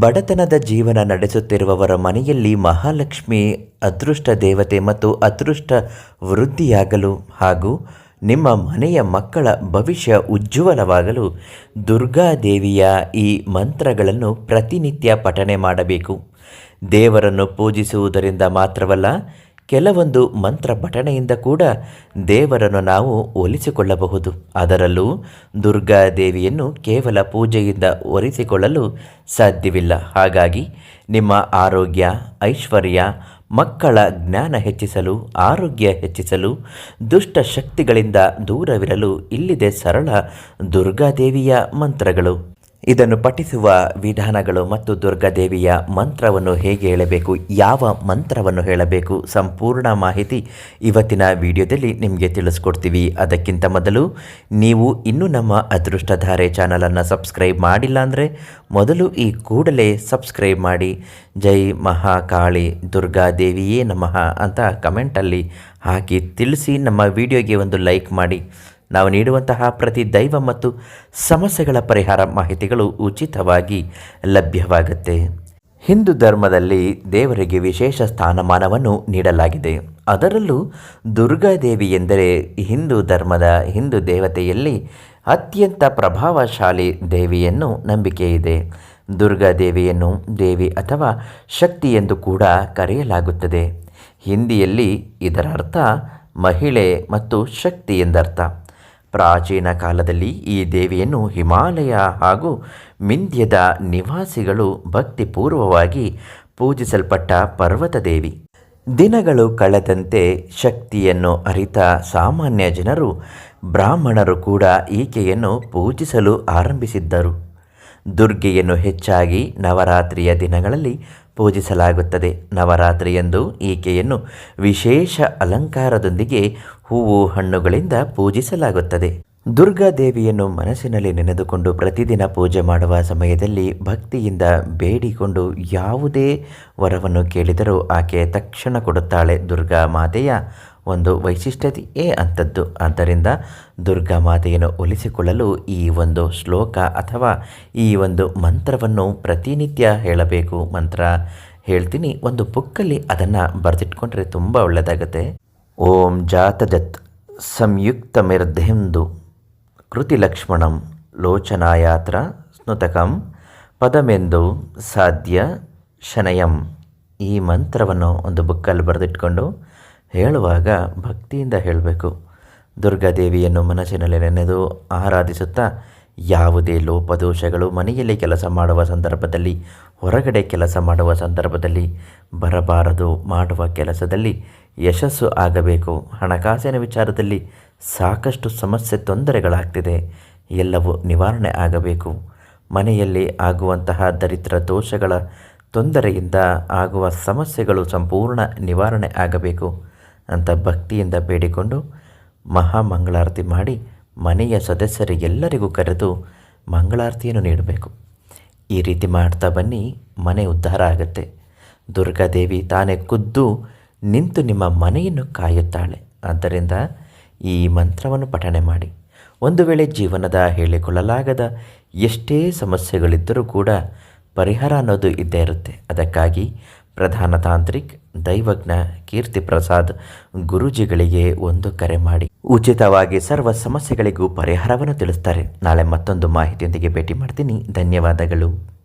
ಬಡತನದ ಜೀವನ ನಡೆಸುತ್ತಿರುವವರ ಮನೆಯಲ್ಲಿ ಮಹಾಲಕ್ಷ್ಮಿ, ಅದೃಷ್ಟ ದೇವತೆ ಮತ್ತು ಅದೃಷ್ಟ ವೃದ್ಧಿಯಾಗಲು ಹಾಗೂ ನಿಮ್ಮ ಮನೆಯ ಮಕ್ಕಳ ಭವಿಷ್ಯ ಉಜ್ವಲವಾಗಲು ದುರ್ಗಾದೇವಿಯ ಈ ಮಂತ್ರಗಳನ್ನು ಪ್ರತಿನಿತ್ಯ ಪಠನೆ ಮಾಡಬೇಕು. ದೇವರನ್ನು ಪೂಜಿಸುವುದರಿಂದ ಮಾತ್ರವಲ್ಲ ಕೆಲವೊಂದು ಮಂತ್ರ ಪಠಣೆಯಿಂದ ಕೂಡ ದೇವರನ್ನು ನಾವು ಒಲಿಸಿಕೊಳ್ಳಬಹುದು. ಅದರಲ್ಲೂ ದುರ್ಗಾದೇವಿಯನ್ನು ಕೇವಲ ಪೂಜೆಯಿಂದ ಒಲಿಸಿಕೊಳ್ಳಲು ಸಾಧ್ಯವಿಲ್ಲ. ಹಾಗಾಗಿ ನಿಮ್ಮ ಆರೋಗ್ಯ, ಐಶ್ವರ್ಯ, ಮಕ್ಕಳ ಜ್ಞಾನ ಹೆಚ್ಚಿಸಲು, ಆರೋಗ್ಯ ಹೆಚ್ಚಿಸಲು, ದುಷ್ಟ ಶಕ್ತಿಗಳಿಂದ ದೂರವಿರಲು ಇಲ್ಲಿದೆ ಸರಳ ದುರ್ಗಾದೇವಿಯ ಮಂತ್ರಗಳು. ಇದನ್ನು ಪಠಿಸುವ ವಿಧಾನಗಳು ಮತ್ತು ದುರ್ಗಾದೇವಿಯ ಮಂತ್ರವನ್ನು ಹೇಗೆ ಹೇಳಬೇಕು, ಯಾವ ಮಂತ್ರವನ್ನು ಹೇಳಬೇಕು ಸಂಪೂರ್ಣ ಮಾಹಿತಿ ಇವತ್ತಿನ ವಿಡಿಯೋದಲ್ಲಿ ನಿಮಗೆ ತಿಳಿಸ್ಕೊಡ್ತೀವಿ. ಅದಕ್ಕಿಂತ ಮೊದಲು ನೀವು ಇನ್ನೂ ನಮ್ಮ ಅದೃಷ್ಟಧಾರೆ ಚಾನಲನ್ನು ಸಬ್ಸ್ಕ್ರೈಬ್ ಮಾಡಿಲ್ಲ ಅಂದರೆ ಮೊದಲು ಈ ಕೂಡಲೇ ಸಬ್ಸ್ಕ್ರೈಬ್ ಮಾಡಿ. ಜೈ ಮಹಾಕಾಳಿ ದುರ್ಗಾದೇವಿಯೇ ನಮಃ ಅಂತ ಕಮೆಂಟಲ್ಲಿ ಹಾಕಿ ತಿಳಿಸಿ ನಮ್ಮ ವಿಡಿಯೋಗೆ ಒಂದು ಲೈಕ್ ಮಾಡಿ. ನಾವು ನೀಡುವಂತಹ ಪ್ರತಿ ದೈವ ಮತ್ತು ಸಮಸ್ಯೆಗಳ ಪರಿಹಾರ ಮಾಹಿತಿಗಳು ಉಚಿತವಾಗಿ ಲಭ್ಯವಾಗುತ್ತೆ. ಹಿಂದೂ ಧರ್ಮದಲ್ಲಿ ದೇವರಿಗೆ ವಿಶೇಷ ಸ್ಥಾನಮಾನವನ್ನು ನೀಡಲಾಗಿದೆ. ಅದರಲ್ಲೂ ದುರ್ಗಾದೇವಿ ಎಂದರೆ ಹಿಂದೂ ಧರ್ಮದ ಹಿಂದೂ ದೇವತೆಯಲ್ಲಿ ಅತ್ಯಂತ ಪ್ರಭಾವಶಾಲಿ ದೇವಿಯನ್ನು ನಂಬಿಕೆ ಇದೆ. ದುರ್ಗಾದೇವಿಯನ್ನು ದೇವಿ ಅಥವಾ ಶಕ್ತಿ ಎಂದು ಕೂಡ ಕರೆಯಲಾಗುತ್ತದೆ. ಹಿಂದಿಯಲ್ಲಿ ಇದರ ಅರ್ಥ ಮಹಿಳೆ ಮತ್ತು ಶಕ್ತಿ ಎಂದರ್ಥ. ಪ್ರಾಚೀನ ಕಾಲದಲ್ಲಿ ಈ ದೇವಿಯನ್ನು ಹಿಮಾಲಯ ಹಾಗೂ ಮಿಂದ್ಯದ ನಿವಾಸಿಗಳು ಭಕ್ತಿಪೂರ್ವವಾಗಿ ಪೂಜಿಸಲ್ಪಟ್ಟ ಪರ್ವತ ದೇವಿ. ದಿನಗಳು ಕಳೆದಂತೆ ಶಕ್ತಿಯನ್ನು ಅರಿತ ಸಾಮಾನ್ಯ ಜನರು ಬ್ರಾಹ್ಮಣರು ಕೂಡ ಈಕೆಯನ್ನು ಪೂಜಿಸಲು ಆರಂಭಿಸಿದ್ದರು. ದುರ್ಗೆಯನ್ನು ಹೆಚ್ಚಾಗಿ ನವರಾತ್ರಿಯ ದಿನಗಳಲ್ಲಿ ಪೂಜಿಸಲಾಗುತ್ತದೆ. ನವರಾತ್ರಿಯಂದು ಈಕೆಯನ್ನು ವಿಶೇಷ ಅಲಂಕಾರದೊಂದಿಗೆ ಹೂವು ಹಣ್ಣುಗಳಿಂದ ಪೂಜಿಸಲಾಗುತ್ತದೆ. ದುರ್ಗಾ ದೇವಿಯನ್ನು ಮನಸ್ಸಿನಲ್ಲಿ ನೆನೆದುಕೊಂಡು ಪ್ರತಿದಿನ ಪೂಜೆ ಮಾಡುವ ಸಮಯದಲ್ಲಿ ಭಕ್ತಿಯಿಂದ ಬೇಡಿಕೊಂಡು ಯಾವುದೇ ವರವನ್ನು ಕೇಳಿದರೂ ಆಕೆ ತಕ್ಷಣ ಕೊಡುತ್ತಾಳೆ, ದುರ್ಗಾ ಮಾತೆಯ ಒಂದು ವೈಶಿಷ್ಟ್ಯತೆಯೇ ಅಂಥದ್ದು ಆದ್ದರಿಂದ ದುರ್ಗಾ ಮಾತೆಯನ್ನು ಒಲಿಸಿಕೊಳ್ಳಲು ಈ ಒಂದು ಶ್ಲೋಕ ಅಥವಾ ಈ ಒಂದು ಮಂತ್ರವನ್ನು ಪ್ರತಿನಿತ್ಯ ಹೇಳಬೇಕು. ಮಂತ್ರ ಹೇಳ್ತೀನಿ. ಒಂದು ಬುಕ್ಕಲ್ಲಿ ಅದನ್ನು ಬರೆದಿಟ್ಕೊಂಡ್ರೆ ತುಂಬ ಒಳ್ಳೆಯದಾಗುತ್ತೆ ಓಂ ಜಾತಜತ್ ಕೃತಿ ಲಕ್ಷ್ಮಣಂ ಲೋಚನಾಯಾತ್ರ ಸ್ನುತಕಂ ಪದಮೆಂದು ಸಾಧ್ಯ ಶನಯಂ ಈ ಮಂತ್ರವನ್ನು ಒಂದು ಬುಕ್ಕಲ್ಲಿ ಬರೆದಿಟ್ಕೊಂಡು ಹೇಳುವಾಗ ಭಕ್ತಿಯಿಂದ ಹೇಳಬೇಕು. ದುರ್ಗಾದೇವಿಯನ್ನು ಮನಸ್ಸಿನಲ್ಲಿ ನೆನೆದು ಆರಾಧಿಸುತ್ತಾ ಯಾವುದೇ ಲೋಪದೋಷಗಳು ಮನೆಯಲ್ಲಿ ಕೆಲಸ ಮಾಡುವ ಸಂದರ್ಭದಲ್ಲಿ, ಹೊರಗಡೆ ಕೆಲಸ ಮಾಡುವ ಸಂದರ್ಭದಲ್ಲಿ, ಬರಬಾರದು ಮಾಡುವ ಕೆಲಸದಲ್ಲಿ ಯಶಸ್ಸು ಆಗಬೇಕು. ಹಣಕಾಸಿನ ವಿಚಾರದಲ್ಲಿ ಸಾಕಷ್ಟು ಸಮಸ್ಯೆ ತೊಂದರೆಗಳಾಗ್ತಿದೆ. ಎಲ್ಲವೂ ನಿವಾರಣೆ ಆಗಬೇಕು. ಮನೆಯಲ್ಲಿ ಆಗುವಂತಹ ದರಿದ್ರ ದೋಷಗಳ ತೊಂದರೆಯಿಂದ ಆಗುವ ಸಮಸ್ಯೆಗಳು ಸಂಪೂರ್ಣ ನಿವಾರಣೆ ಆಗಬೇಕು. ಅಂತ ಭಕ್ತಿಯಿಂದ ಬೇಡಿಕೊಂಡು ಮಹಾಮಂಗಳಾರತಿ ಮಾಡಿ ಮನೆಯ ಸದಸ್ಯರಿಗೆಲ್ಲರಿಗೂ ಕರೆದು ಮಂಗಳಾರತಿಯನ್ನು ನೀಡಬೇಕು. ಈ ರೀತಿ ಮಾಡ್ತಾ ಬನ್ನಿ, ಮನೆ ಉದ್ಧಾರ ಆಗುತ್ತೆ. ದುರ್ಗಾದೇವಿ ತಾನೇ ಖುದ್ದು ನಿಂತು ನಿಮ್ಮ ಮನೆಯನ್ನು ಕಾಯುತ್ತಾಳೆ. ಆದ್ದರಿಂದ ಈ ಮಂತ್ರವನ್ನು ಪಠಣೆ ಮಾಡಿ. ಒಂದು ವೇಳೆ ಜೀವನದ ಹೇಳಿಕೊಳ್ಳಲಾಗದ ಎಷ್ಟೇ ಸಮಸ್ಯೆಗಳಿದ್ದರೂ ಕೂಡ ಪರಿಹಾರ ಅನ್ನೋದು ಇದ್ದೇ ಇರುತ್ತೆ. ಅದಕ್ಕಾಗಿ ಪ್ರಧಾನ ತಾಂತ್ರಿಕ್ ದೈವಜ್ಞ ಕೀರ್ತಿ ಪ್ರಸಾದ್ ಗುರೂಜಿಗಳಿಗೆ ಒಂದು ಕರೆ ಮಾಡಿ. ಉಚಿತವಾಗಿ ಸರ್ವ ಸಮಸ್ಯೆಗಳಿಗೂ ಪರಿಹಾರವನ್ನು ತಿಳಿಸ್ತಾರೆ. ನಾಳೆ ಮತ್ತೊಂದು ಮಾಹಿತಿಯೊಂದಿಗೆ ಭೇಟಿ ಮಾಡ್ತೀನಿ. ಧನ್ಯವಾದಗಳು.